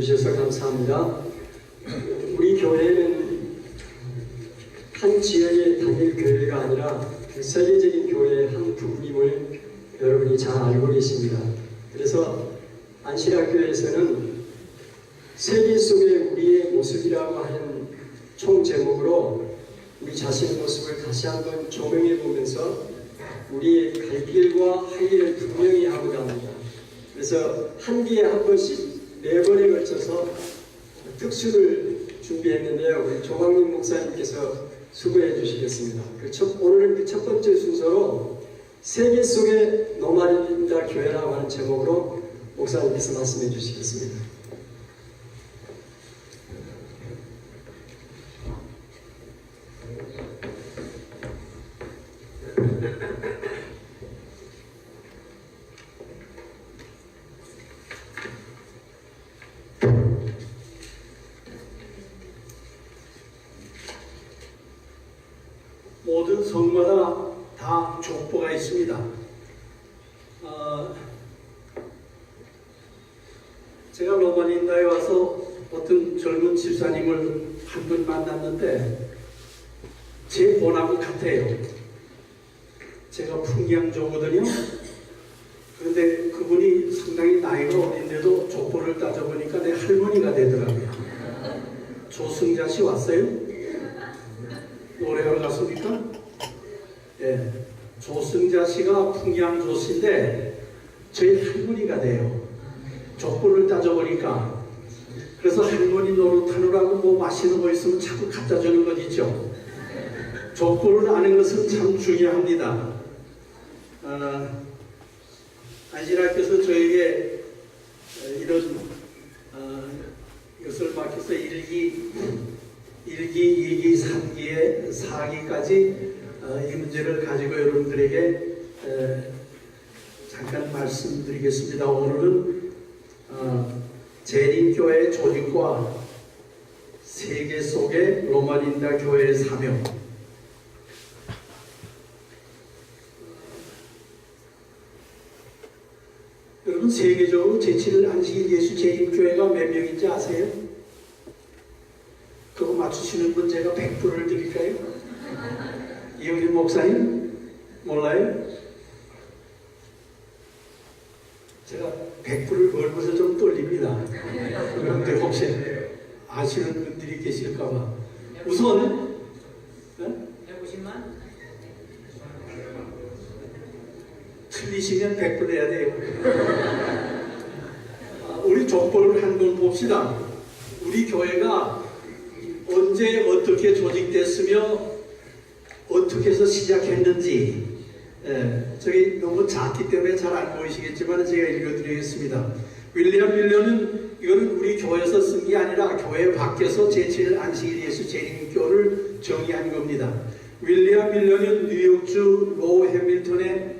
주셔서 감사합니다. 우리 교회는 한 지역의 단일 교회가 아니라 그 세계적인 교회의 한 부분임을 여러분이 잘 알고 계십니다. 그래서 안실학교에서는 세계 속의 우리의 모습이라고 하는 총 제목으로 우리 자신의 모습을 다시 한번 조명해 보면서 우리의 갈 길과 할 일을 분명히 하고자 합니다. 그래서 한 기에 한 번씩 네 번에 걸쳐서 특수를 준비했는데요. 우리 조광민 목사님께서 수고해 주시겠습니다. 그 첫, 오늘은 그 첫 번째 순서로 세계 속의 노마린다 교회라고 하는 제목으로 목사님께서 말씀해 주시겠습니다. 모든 성마다 다 족보가 있습니다. 어, 제가 로마닌다에 와서 어떤 젊은 집사님을 한 분 만났는데 제 본하고 같아요. 제가 풍경조거든요. 그분이 상당히 나이가 어린데도 족보를 따져보니까 내 할머니가 되더라고요. 조승자 씨 왔어요? 노래하러 갔습니까? 예. 조승자 씨가 풍양 조씨인데 저희 할머니가 돼요. 족보를 따져보니까 그래서 할머니 노릇하느라고 뭐 맛있는 거 있으면 자꾸 갖다 주는 것 있죠. 족보를 아는 것은 참 중요합니다. 아, 안신학교에서 저에게 어, 이런 어, 이것을 맡겨서 일기 1기, 2기, 3기에 4기까지 어, 이 문제를 가지고 여러분들에게 에, 잠깐 말씀드리겠습니다. 오늘은 어, 재림교회 조직과 세계 속의 로마린다 교회의 사명 세계적으로 제7일 안식일 예수 재림교회가 몇 명인지 아세요? 그거 맞추시는 분 제가 100불을 드릴까요? 이영진 목사님? 몰라요? 제가 100불을 벌고서 좀 떨립니다. 그런데 혹시 아시는 분들이 계실까봐. 우선, 네? 150만? 틀리시면 100불 내야 돼요. 봅시다. 우리 교회가 언제 어떻게 조직됐으며 어떻게 해서 시작했는지 예, 저기 너무 작기 때문에 잘 안 보이시겠지만 제가 읽어드리겠습니다. 윌리엄 밀러는 이거는 우리 교회에서 쓴 게 아니라 교회 밖에서 제7일 안식일 예수 재림교를 정의한 겁니다. 윌리엄 밀러는 뉴욕주 로우 해밀턴에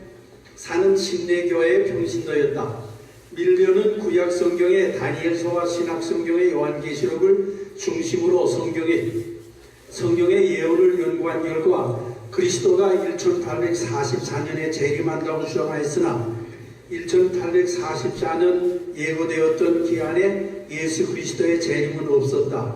사는 침례교회의 평신도였다. 밀려는 구약 성경의 다니엘서와 신학 성경의 요한계시록을 중심으로 성경의 성경의 예언을 연구한 결과 그리스도가 1844년에 재림한다고 주장하였으나 1844년 예고되었던 기한에 예수 그리스도의 재림은 없었다.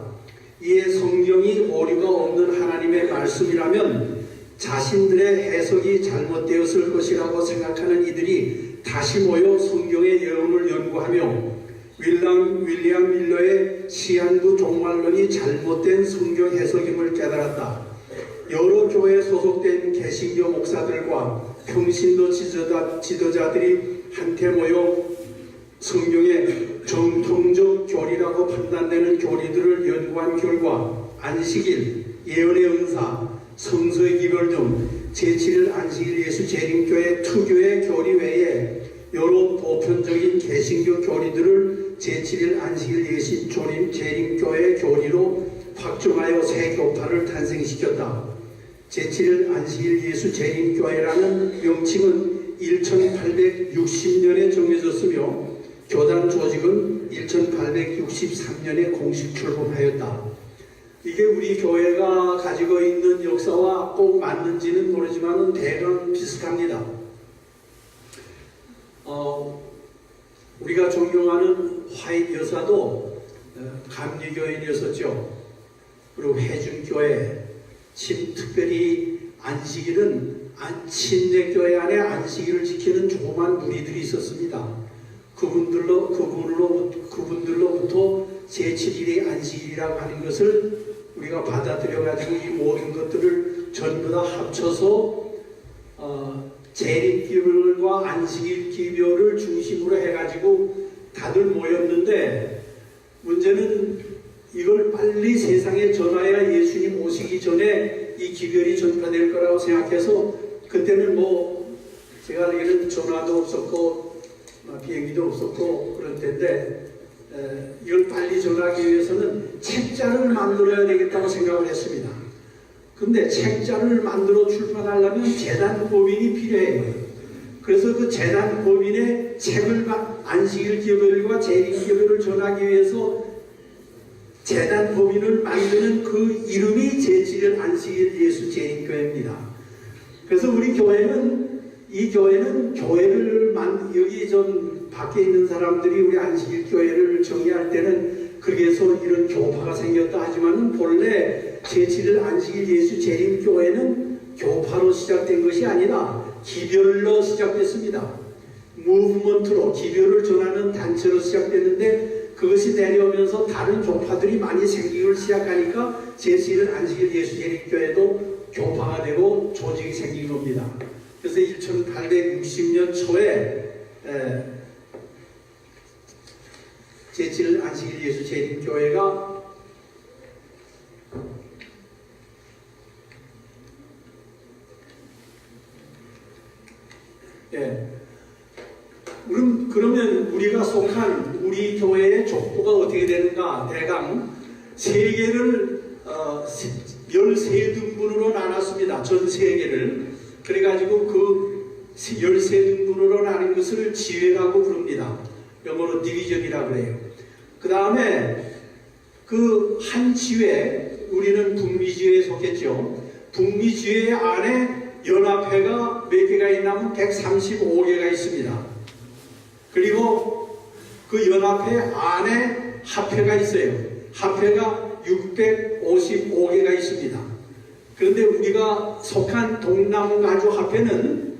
이에 성경이 오류가 없는 하나님의 말씀이라면 자신들의 해석이 잘못되었을 것이라고 생각하는 이들이 다시 모여 성경의 예언을 연구하며 윌람, 윌리엄 밀러의 시한부 종말론이 잘못된 성경 해석임을 깨달았다. 여러 교회에 소속된 개신교 목사들과 평신도 지도자, 지도자들이 한테 모여 성경의 정통적 교리라고 판단되는 교리들을 연구한 결과 안식일, 예언의 은사, 성서의 기별 등 제7일 안식일 예수 재림교회 투교의 교리 외에 여러 보편적인 개신교 교리들을 제7일 안식일 예수 조림 재림교회 교리로 확정하여 새 교파를 탄생시켰다. 제7일 안식일 예수 재림교회라는 명칭은 1860년에 정해졌으며 교단 조직은 1863년에 공식 출범하였다. 이게 우리 교회가 가지고 있는 역사와 꼭 맞는지는 모르지만 대강 비슷합니다. 어, 우리가 존경하는 화이트 여사도 감리교인이었었죠. 그리고 회중교회, 침 특별히 안식일은 안- 침례교회 안에 안식일을 지키는 조그만 무리들이 있었습니다. 그분들로 그분으로 그분들로부터 제7일이 안식일이라고 하는 것을 우리가 받아들여 가지고 이 모든 것들을 전부 다 합쳐서 어, 재림기별과 안식일 기별을 중심으로 해가지고 다들 모였는데 문제는 이걸 빨리 세상에 전하야 예수님 오시기 전에 이 기별이 전파될 거라고 생각해서 그때는 뭐 제가 알기로는 전화도 없었고 어, 비행기도 없었고 그럴 텐데 에, 이걸 빨리 전하기 위해서는 책자를 만들어야 되겠다고 생각을 했습니다. 근데 책자를 만들어 출판하려면 재단 법인이 필요해요. 그래서 그 재단 법인의 책을 마- 안식일 기별과 재림 기별을 전하기 위해서 재단 법인을 만드는 그 이름이 제7일 안식일 예수 재림교회입니다. 그래서 우리 교회는 이 교회는 교회를 만 여기 좀 밖에 있는 사람들이 우리 안식일 교회를 정의할 때는 그래서 이런 교파가 생겼다 하지만은 본래 제7일 안식일 예수 재림 교회는 교파로 시작된 것이 아니라 기별로 시작됐습니다. 무브먼트로 기별을 전하는 단체로 시작됐는데 그것이 내려오면서 다른 교파들이 많이 생기기 시작하니까 제7일 안식일 예수 재림 교회도 교파가 되고 조직이 생긴 겁니다. 그래서 1860년 초에 에, 제7일 안식일 예수 재림교회가 예. 그럼, 그러면 우리가 속한 우리 교회의 족보가 어떻게 되는가? 대강 세 개를 어, 13등분으로 나눴습니다. 전 세계를. 그래가지고 그 13등분으로 나눈 것을 지회라고 부릅니다. 영어로 디비전이라고 해요. 그 다음에 그 한 지회, 우리는 북미 지회에 속했죠. 북미 지회 안에 연합회가 몇 개가 있냐면 135개가 있습니다. 그리고 그 연합회 안에 합회가 있어요. 합회가 655개가 있습니다. 그런데 우리가 속한 동남가주 합회는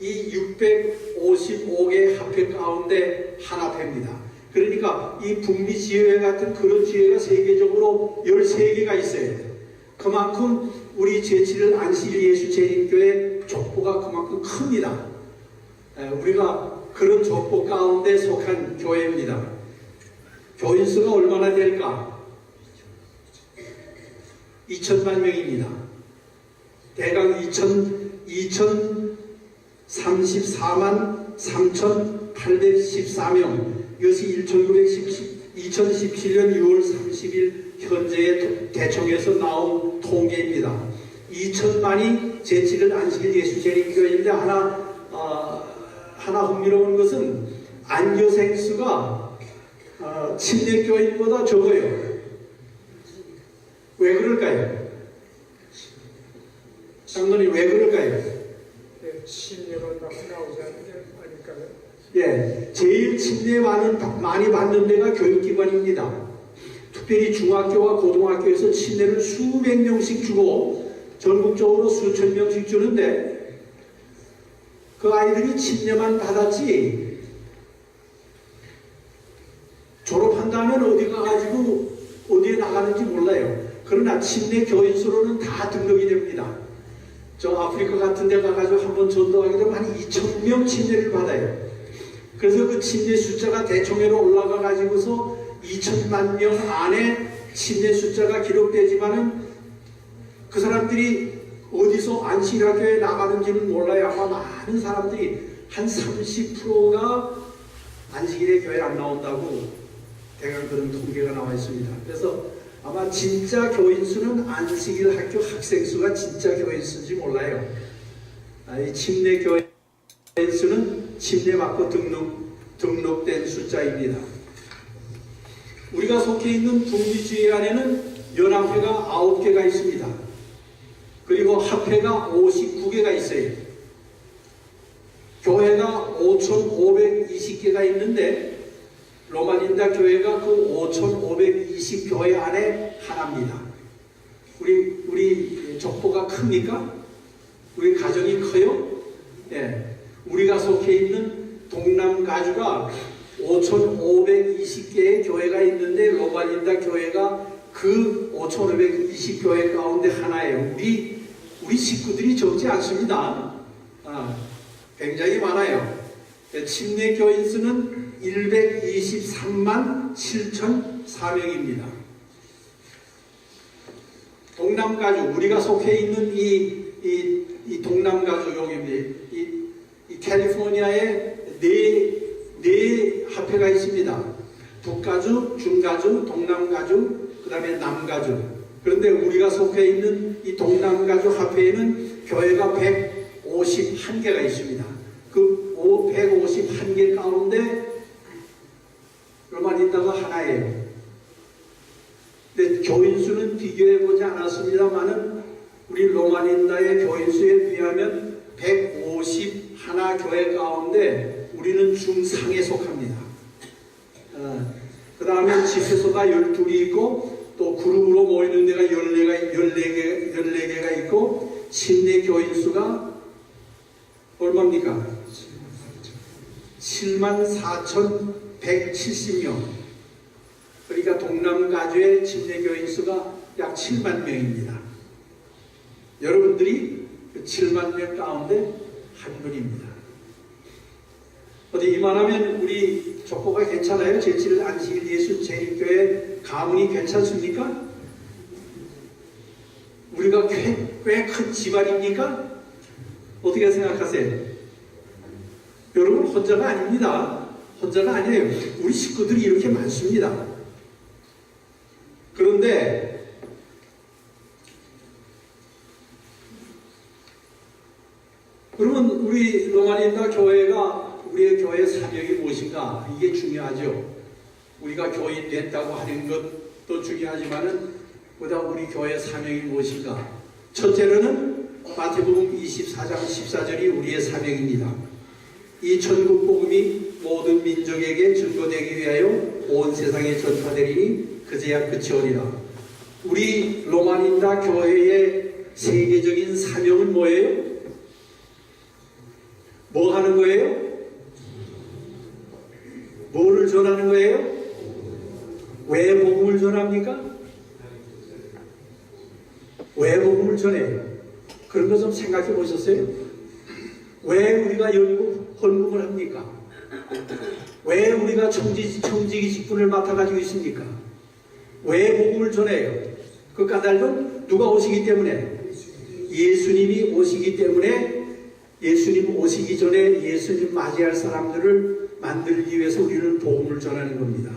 이 655개 합회 가운데 한 합회입니다. 그러니까 이 북미 지회 같은 그런 지회가 세계적으로 13개가 있어요. 그만큼 우리 제7일 안식일 예수 재림교회 족보가 그만큼 큽니다. 에, 우리가 그런 족보 가운데 속한 교회입니다. 교인 수가 얼마나 될까? 2천만 명입니다. 대강 2천, 2,034만 3,814명. 이것이 1910, 2017년 6월 30일 현재의 대총에서 나온 통계입니다. 2천만이 제7일 안식일 예수 재림교회인데 하나 어, 하나 흥미로운 것은 안교생 수가 어, 침례교인보다 적어요. 왜 그럴까요? 장로님 왜 그럴까요? 네, 딱 나오지 않는 게 아닐까요? 예, 제일 침례 많은, 많이 받는 데가 교육기관입니다. 특별히 중학교와 고등학교에서 침례를 수백 명씩 주고 전국적으로 수천 명씩 주는데 그 아이들이 침례만 받았지 졸업한다면 어디 가가지고 어디에 나가는지 몰라요. 그러나 침례 교인 수로는 다 등록이 됩니다. 저 아프리카 같은 데 가가지고 한번 전도하게 되면 한 2천 명 침례를 받아요. 그래서 그 침례 숫자가 대총회로 올라가 가지고서 2천만 명 안에 침례 숫자가 기록되지만은 그 사람들이 어디서 안식일학교에 나가는지는 몰라요. 아마 많은 사람들이 한 30%가 안식일에 교회 안 나온다고 대강 그런 통계가 나와 있습니다. 그래서 아마 진짜 교인 수는 안식일 학교 학생 수가 진짜 교인 수인지 몰라요. 아, 이 침례 교인 수는 침례 받고 등록 등록된 숫자입니다. 우리가 속해 있는 북미주의 안에는 연합회가 9개가 있습니다. 그리고 합회가 59개가 있어요. 교회가 5,520개가 있는데 로마닌다 교회가 그 5,520 교회 안에 하나입니다. 우리 우리 족보가 큽니까? 우리 가정이 커요? 예. 우리가 속해 있는 동남 가주가 5,520개의 교회가 있는데 로마닌다 교회가 그 5,520 교회 가운데 하나예요. 우리 우리 식구들이 적지 않습니다. 아, 굉장히 많아요. 침례 교인 수는 123만 7,400입니다. 동남가주 우리가 속해 있는 이, 이, 이 동남가주 여기입니다. 이, 이 캘리포니아에 네, 네 합회가 있습니다. 북가주, 중가주, 동남가주, 그 다음에 남가주. 그런데 우리가 속해 있는 이 동남가주 합회에는 교회가 151개가 있습니다. 그 151개 가운데 로마니다가 하나예요. 근데 교인 수는 비교해 보지 않았습니다만은 우리 로마닌다의 교인 수에 비하면 151 교회 가운데 우리는 중상에 속합니다. 그 다음에 집회소가 12이 있고 또 그룹으로 모이는 데가 14가, 14개, 14개가 있고 침례 교인 수가 얼마입니까? 7만 4,170명. 그러니까 동남가주의 침례 교인 수가 약 7만 명입니다. 여러분들이 그 7만 명 가운데 한 분입니다. 어디 이만하면 우리 족보가 괜찮아요? 제7 안식일 예수 재림교회 가문이 괜찮습니까? 우리가 꽤큰 집안입니까? 어떻게 생각하세요? 여러분 혼자가 아닙니다. 혼자가 아니에요. 우리 식구들이 이렇게 많습니다. 그런데 그러면 로마니아 교회가 우리의 교회 사명이 무엇인가? 이게 중요하죠. 우리가 교인 됐다고 하는 것도 중요하지만은 보다 우리 교회 사명이 무엇인가? 첫째로는 마태복음 24장 14절이 우리의 사명입니다. 이 천국 복음이 모든 민족에게 증거되기 위하여 온 세상에 전파되리니 그제야 끝이 오리라. 우리 로마닌다 교회의 세계적인 사명은 뭐예요? 뭐 하는 거예요? 뭐를 전하는 거예요? 왜 복음을 전합니까? 왜 복음을 전해요? 그런 거 좀 생각해 보셨어요? 왜 우리가 연구 헌금을 합니까? 왜 우리가 청지, 청지기 직분을 맡아가지고 있습니까? 왜 복음을 전해요? 그 까닭은 누가 오시기 때문에 예수님이 오시기 때문에 예수님 오시기 전에 예수님 맞이할 사람들을 만들기 위해서 우리는 복음을 전하는 겁니다.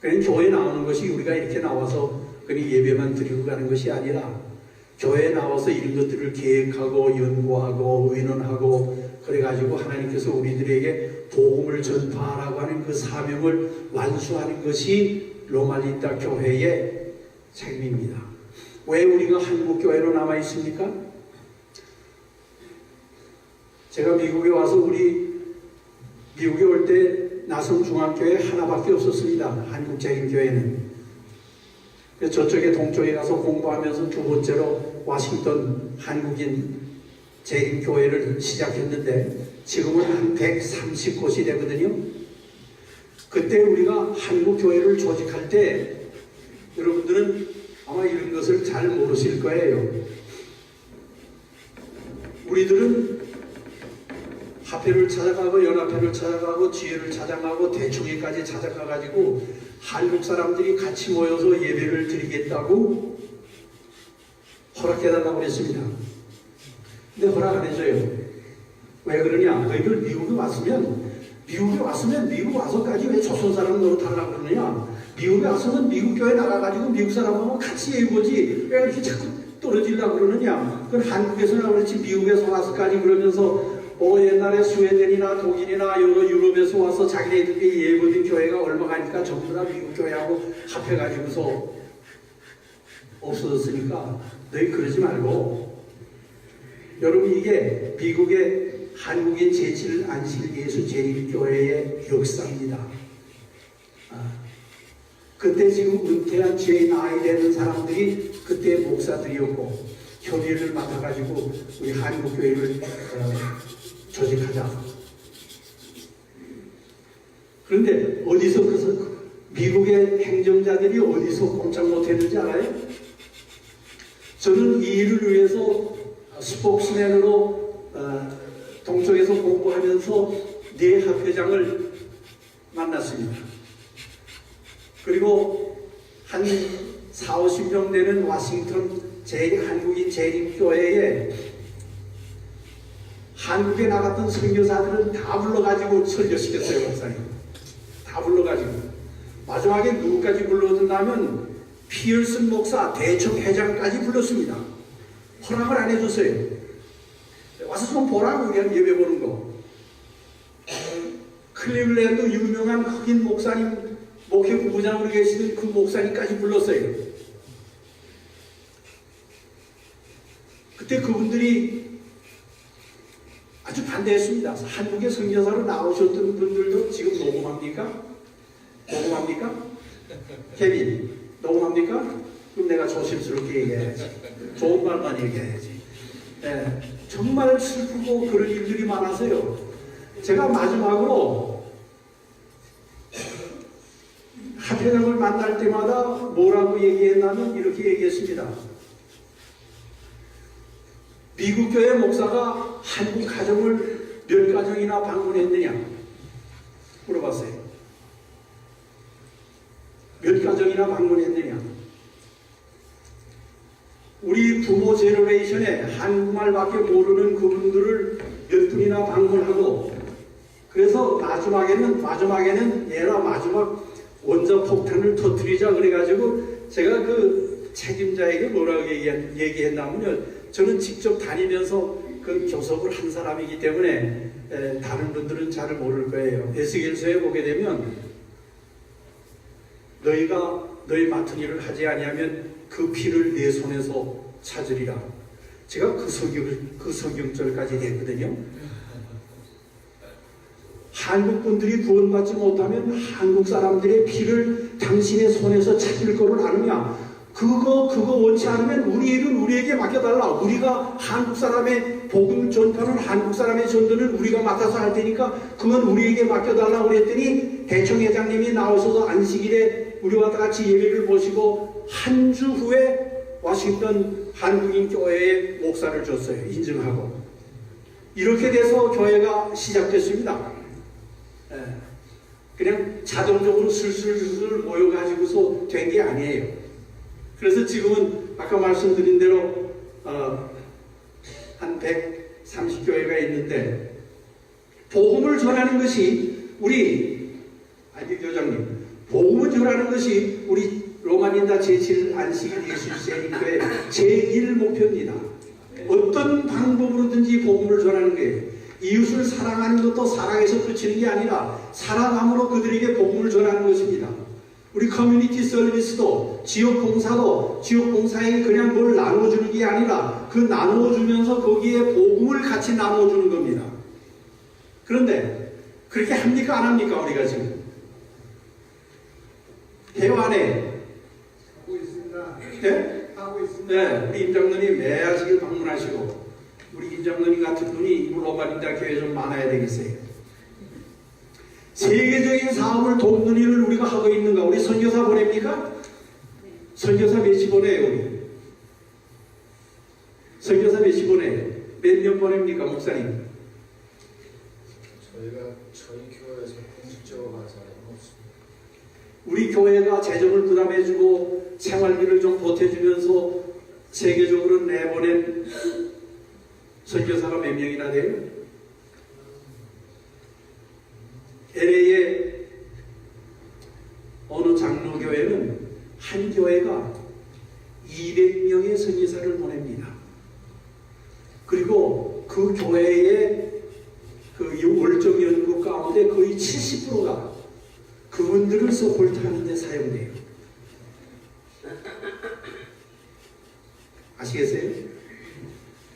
그냥 교회 나오는 것이 우리가 이렇게 나와서 그냥 예배만 드리고 가는 것이 아니라 교회에 나와서 이런 것들을 계획하고 연구하고 의논하고 그래가지고 하나님께서 우리들에게 복음을 전파하라고 하는 그 사명을 완수하는 것이 로말린다 교회의 책임입니다. 왜 우리가 한국 교회로 남아 있습니까? 제가 미국에 와서 우리 미국에 올 때 나성 중앙교회 하나밖에 없었습니다. 한국 재림교회는. 그래서 저쪽에 동쪽에 가서 공부하면서 두 번째로 워싱턴 한국인 재림교회를 시작했는데 지금은 한 130곳이 되거든요. 그때 우리가 한국 교회를 조직할 때 여러분들은 아마 이런 것을 잘 모르실 거예요. 우리들은 합회를 찾아가고 연합회를 찾아가고 지혜를 찾아가고 대충회까지 찾아가가지고 한국 사람들이 같이 모여서 예배를 드리겠다고 허락해달라고 그랬습니다. 근데 허락 안 해줘요. 왜 그러냐? 너희들 미국에 왔으면 미국에 왔으면 미국 와서까지 왜 조선 사람 노릇하려고 그러느냐? 미국에 와서는 미국 교회 나가가지고 미국 사람하고 같이 예보지 왜 이렇게 자꾸 떨어지려고 그러느냐? 그건 한국에서나 그렇지 미국에서 와서까지 그러면서 어 옛날에 스웨덴이나 독일이나 여러 유럽에서 와서 자기네들이 예보된 교회가 얼마가니까 전부 다 미국 교회하고 합해가지고서 없어졌으니까 너희 그러지 말고 여러분 이게 미국의 한국의 제7 안실 예수 재림교회의 역사입니다. 아, 그때 지금 은퇴한 제 나이 되는 사람들이 그때 목사들이었고 협의를 맡아가지고 우리 한국교회를 어, 조직하자. 그런데 어디서 그 미국의 행정자들이 어디서 꼼짝 못했는지 알아요? 저는 이 일을 위해서 스포크스맨으로 어, 동쪽에서 공부하면서 네 학회장을 만났습니다. 그리고 한 4, 50명 되는 와싱턴 제 한국인 재림교회에 한국에 나갔던 선교사들은 다 불러가지고 설교시켰어요, 목사님. 다 불러가지고. 마지막에 누구까지 불러준다면 피얼슨 목사 대청 회장까지 불렀습니다. 허락을 안 해줬어요. 와서 좀 보라고 그냥 예배 보는 거. 클리블랜드 유명한 흑인 목사님 목회 부부장으로 계시는 그 목사님까지 불렀어요. 그때 그분들이 아주 반대했습니다. 한국의 선교사로 나오셨던 분들도 지금 녹음합니까? 녹음합니까? 케빈, 녹음합니까? 그럼 내가 조심스럽게 얘기해야지. 좋은 말만 얘기해야지. 예, 정말 슬프고 그런 일들이 많아서요. 제가 마지막으로 하태경을 만날 때마다 뭐라고 얘기했냐면 이렇게 얘기했습니다. 미국 교회 목사가 한국 가정을 몇 가정이나 방문했느냐 물어봤어요. 몇 가정이나 방문했느냐? 우리 부모 제너레이션에 한국말밖에 모르는 그분들을 몇 분이나 방문하고 그래서 마지막에는 마지막에는 얘라 마지막 원자 폭탄을 터뜨리자 그래가지고 제가 그 책임자에게 뭐라고 얘기, 얘기했냐면요 저는 직접 다니면서 그 교섭을 한 사람이기 때문에 에, 다른 분들은 잘 모를 거예요 에스겔서에 보게 되면 너희가 너희 맡은 일을 하지 아니하면 그 피를 내 손에서 찾으리라. 제가 그 성경 그 성경절까지 했거든요. 한국 분들이 구원받지 못하면 한국 사람들의 피를 당신의 손에서 찾을 거를 아느냐? 그거 그거 원치 않으면 우리 일은 우리에게 맡겨달라. 우리가 한국 사람의 복음 전파는 한국 사람의 전도는 우리가 맡아서 할 테니까 그건 우리에게 맡겨달라 그랬더니 대청 회장님이 나오셔서 안식일에 우리와 다 같이 예배를 보시고 한 주 후에 와싱턴 한국인 교회에 목사를 줬어요. 인증하고 이렇게 돼서 교회가 시작됐습니다. 예. 그냥 자동적으로 슬슬슬 모여가지고서 된 게 아니에요. 그래서 지금은 아까 말씀드린 대로 어, 한 130교회가 있는데 복음을 전하는 것이 우리 아니 교장님 복음을 전하는 것이 우리 로마닌다 제7 안식일 예수 세리교회 제1 목표입니다. 어떤 방법으로든지 복음을 전하는 거예요. 이웃을 사랑하는 것도 사랑에서 그치는 게 아니라 사랑함으로 그들에게 복음을 전하는 것입니다. 우리 커뮤니티 서비스도 지역 봉사도 지역 봉사에 그냥 뭘 나눠주는 게 아니라 그 나눠주면서 거기에 복음을 같이 나눠주는 겁니다. 그런데 그렇게 합니까 안 합니까 우리가 지금 대환에 하고 있습니다. 네? 하고 있습니다. 네, 우리 임장로님 매야식을 방문하시고 우리 임장로님 같은 분이 로마린다 교회 좀 많아야 되겠어요. 세계적인 사업을 돕는 일을 우리가 하고 있는가? 우리 선교사 보냅니까? 선교사 몇시 보내요 우리? 선교사 몇시 보내요? 몇 년 보냅니까 목사님? 저희가 저희 교회에서 공식적으로 간 사람은 없습니다. 우리 교회가 재정을 부담해주고 생활비를 좀 보태주면서 세계적으로 내보낸 선교사가 몇 명이나 돼요? LA의 어느 장로교회는 한 교회가 200명의 선교사를 보냅니다. 그리고 그 교회의 그 월정 연구 가운데 거의 70%가 그분들을 서포트하는 데 사용돼요. 아시겠어요?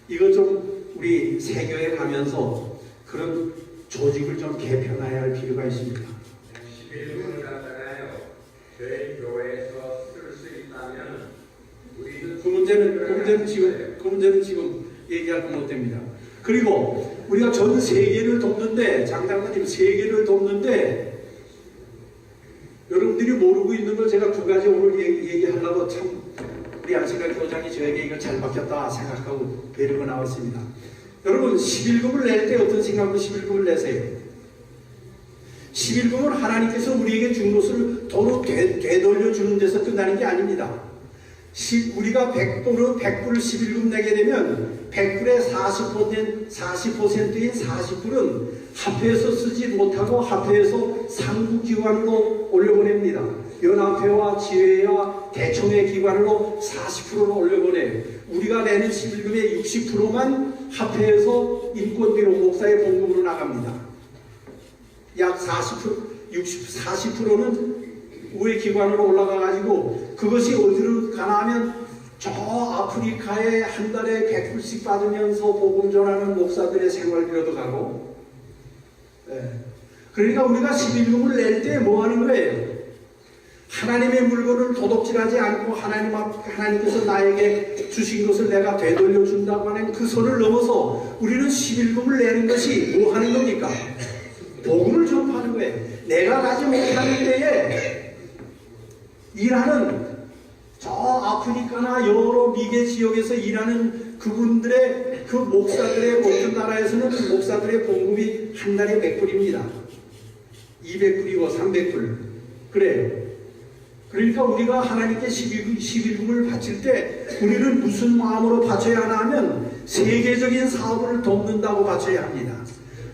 이거 좀 우리 세교에 가면서 그런 조직을 좀 개편해야 할 필요가 있습니다. 11분을 갖다가요 저희 교회에서 쓸 수 있다면 우리는 그 문제는 그 문제는 지금 그 문제는 지금 얘기할 건 못 됩니다. 그리고 우리가 전 세계를 돕는데 장장관님 세계를 돕는데 여러분들이 모르고 있는 걸 제가 두 가지 오늘 얘기, 얘기하려고 참 우리 안신가 교장이 저에게 이걸 잘 바뀌었다 생각하고 데리고 나왔습니다. 여러분 11금을 낼 때 어떤 생각으로 11금을 내세요? 11금은 하나님께서 우리에게 준 것을 도로 되, 되돌려 주는 데서 끝나는 게 아닙니다. 시- 우리가 100불을 100불을 11금 내게 되면 100불의 40% 40%인 40불은 합회에서 쓰지 못하고 합회에서 상부 기관으로 올려보냅니다. 연합회와 지회와 대총회 기관으로 40%를 올려보내. 우리가 내는 11금의 60%만 합회에서 인건비로 목사의 봉급으로 나갑니다. 약 40%, 60, 40%는 우회 기관으로 올라가 가지고 그것이 어디로 가나 하면 저 아프리카에 한 달에 100불씩 받으면서 복음 전하는 목사들의 생활비로도 가고 예. 그러니까 우리가 11금을 낼 때 뭐 하는 거예요? 하나님의 물건을 도둑질하지 않고 하나님 앞, 하나님께서 나에게 주신 것을 내가 되돌려 준다고 하는 그 선을 넘어서 우리는 11금을 내는 것이 뭐 하는 겁니까? 복음을 전파하는 거예요. 내가 가지 못하는 때에 일하는 저 아프리카나 여러 미개 지역에서 일하는 그분들의 그 목사들의 모든 나라에서는 그 목사들의 봉급이 한 달에 100불입니다. 200불이고 300불. 그래요. 그러니까 우리가 하나님께 11금, 11금을 바칠 때 우리는 무슨 마음으로 바쳐야 하나 하면 세계적인 사업을 돕는다고 바쳐야 합니다.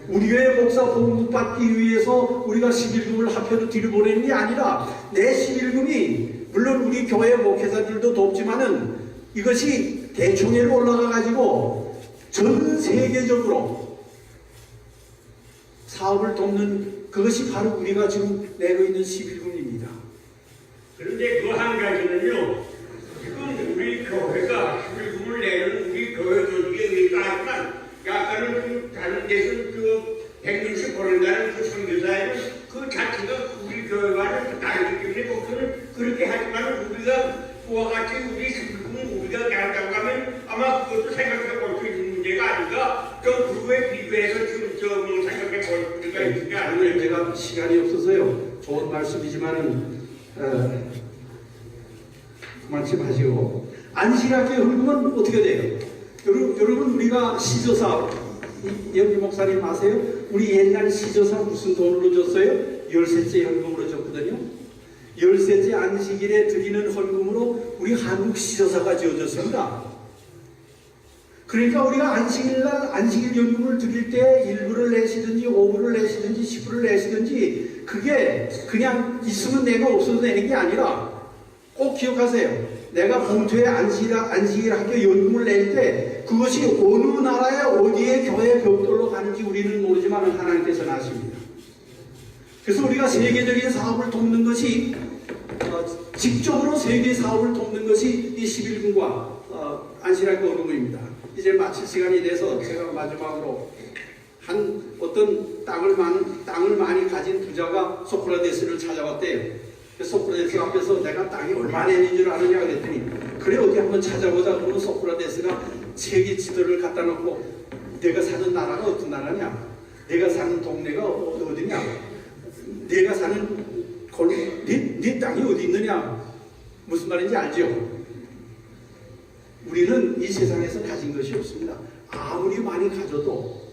우리 교회 목사 봉급 받기 위해서 우리가 11금을 합해로 뒤로 보내는 게 아니라 내 11금이 물론 우리 교회 목회자들도 돕지만은 이것이 대총회로 올라가 가지고 전 세계적으로 사업을 돕는 그것이 바로 우리가 지금 내고 있는 11금입니다. 그런데 그 한 가지는요 지금 우리 교회가 11금을 내는 우리 교회 조직에 의하지만 약간은 그 다른 데서 그 백년씩 보낸다는 그 선교사에는 그 자체가 우리 교회와는 다르기 때문에 목표는 그렇게 하지만 우리가 그와 같이 우리 11금은 우리가 나간다고 하면 아마 그것도 생각해 볼 수 있는 문제가 아닌가 좀 그거에 비교해서 지금 저뭐 생각해 볼 필요가 있는 게 아니 아니에요. 제가 시간이 없어서요. 좋은 말씀이지만은 어, 마시고 안식학교 헌금은 어떻게 돼요? 여러분, 우리가 시조사 이- 여기 목사님 아세요? 우리 옛날 시조사 무슨 돈으로 줬어요? 열셋째 헌금으로 줬거든요. 열셋째 안식일에 드리는 헌금으로 우리 한국 시조사가 지어졌습니다. 그러니까 우리가 안식일날 안식일 연금을 드릴 때 1불을 내시든지 5불을 내시든지 10불을 내시든지 그게 그냥 있으면 내가 없어도 되는 게 아니라 꼭 기억하세요. 내가 본토에 안식일, 안식일 학교 연금을 낼 때 그것이 어느 나라에 어디에 교회 벽돌로 가는지 우리는 모르지만 하나님께서는 아십니다. 그래서 우리가 세계적인 사업을 돕는 것이 어, 직접으로 세계 사업을 돕는 것이 이 11군과 어, 안실할 거름입니다. 이제 마칠 시간이 돼서 제가 마지막으로 한 어떤 땅을 많은 땅을 많이 가진 부자가 소크라테스를 찾아왔대요. 그 소크라테스 앞에서 내가 땅이 얼마나 있는 줄 아느냐 그랬더니 그래 어디 한번 찾아보자 그러면 소크라테스가 세계 지도를 갖다 놓고 내가 사는 나라가 어떤 나라냐 내가 사는 동네가 어- 어디냐 내가 사는 골, 네, 네 땅이 어디 있느냐 무슨 말인지 알죠? 우리는 이 세상에서 가진 것이 없습니다. 아무리 많이 가져도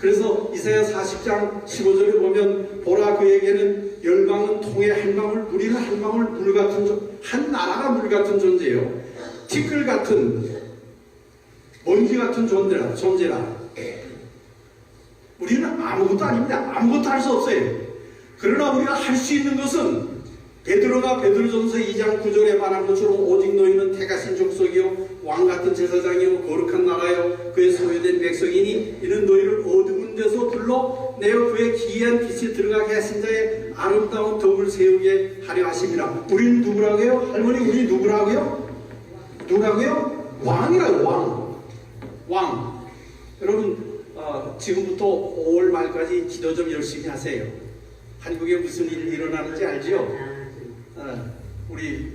그래서 이사야 40장 15절에 보면 보라 그에게는 열방은 통에 한 방울 우리는 한 방울 물 같은 존- 한 나라가 물 같은 존재요. 티끌 같은 먼지 같은 존재라 존재라. 우리는 아무것도 아닙니다. 아무것도 할 수 없어요. 그러나 우리가 할 수 있는 것은 베드로가 베드로전서 2장 9절에 말한 것처럼 오직 너희는 태가 신 족속이요 왕 같은 제사장이요 거룩한 나라요 그의 소유된 백성이니 이는 너희를 어두운 데서 불러 내어 그의 기이한 빛이 들어가게 하신 자의 아름다운 덕을 세우게 하려 하심이라 우리는 누구라고요? 할머니 우리 누구라고요? 누구라고요? 왕이라고 왕 왕. 여러분 어, 지금부터 5월 말까지 기도 좀 열심히 하세요. 한국에 무슨 일이 일어나는지 알지요? 어, 우리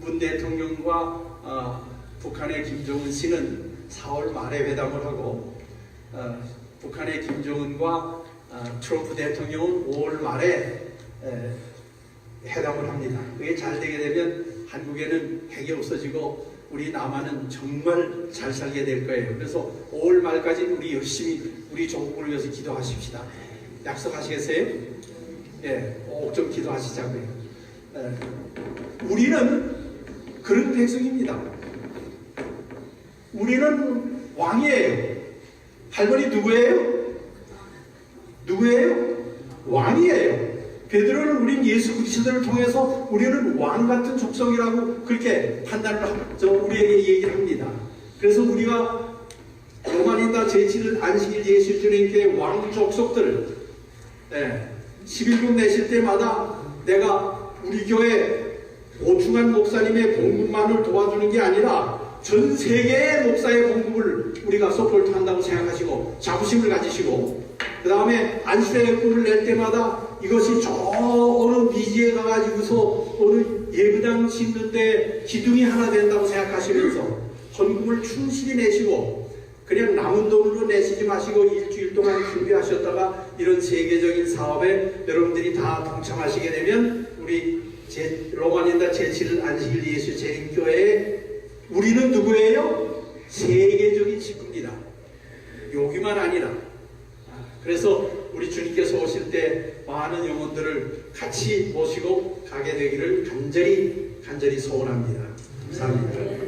문 대통령과 어, 북한의 김정은 씨는 4월 말에 회담을 하고 어, 북한의 김정은과 어, 트럼프 대통령은 5월 말에 에, 회담을 합니다. 그게 잘 되게 되면 한국에는 핵이 없어지고 우리 남한은 정말 잘 살게 될 거예요. 그래서 5월 말까지 우리 열심히 우리 조국을 위해서 기도하십시다. 약속하시겠어요? 예, 꼭좀 기도하시자고요. 예, 우리는 그런 백성입니다. 우리는 왕이에요. 할머니 누구예요? 누구예요? 왕이에요. 베드로는 우린 예수 그리스도를 통해서 우리는 왕 같은 족속이라고 그렇게 판단을 하- 저 우리에게 얘기를 합니다. 그래서 우리가 로마니다 제7일 안식일 예수 주님께 왕 족속들을 예, 11분 내실 때마다 내가 우리 교회 오충한 목사님의 봉급만을 도와주는 게 아니라 전 세계의 목사의 봉급을 우리가 서포트 한다고 생각하시고 자부심을 가지시고 그 다음에 안수의 꿈을 낼 때마다 이것이 저 어느 미지에 가가지고서 어느 예배당 짓는데 기둥이 하나 된다고 생각하시면서 헌금을 충실히 내시고 그냥 남은 돈으로 내시지 마시고 일주일 동안 준비하셨다가 이런 세계적인 사업에 여러분들이 다 동참하시게 되면 우리 제, 로마니다 제7일 안식일 예수 재림교회에 우리는 누구예요? 세계적인 직구입니다. 여기만 아니라 아, 그래서 우리 주님께서 오실 때 많은 영혼들을 같이 모시고 가게 되기를 간절히 간절히 소원합니다. 감사합니다.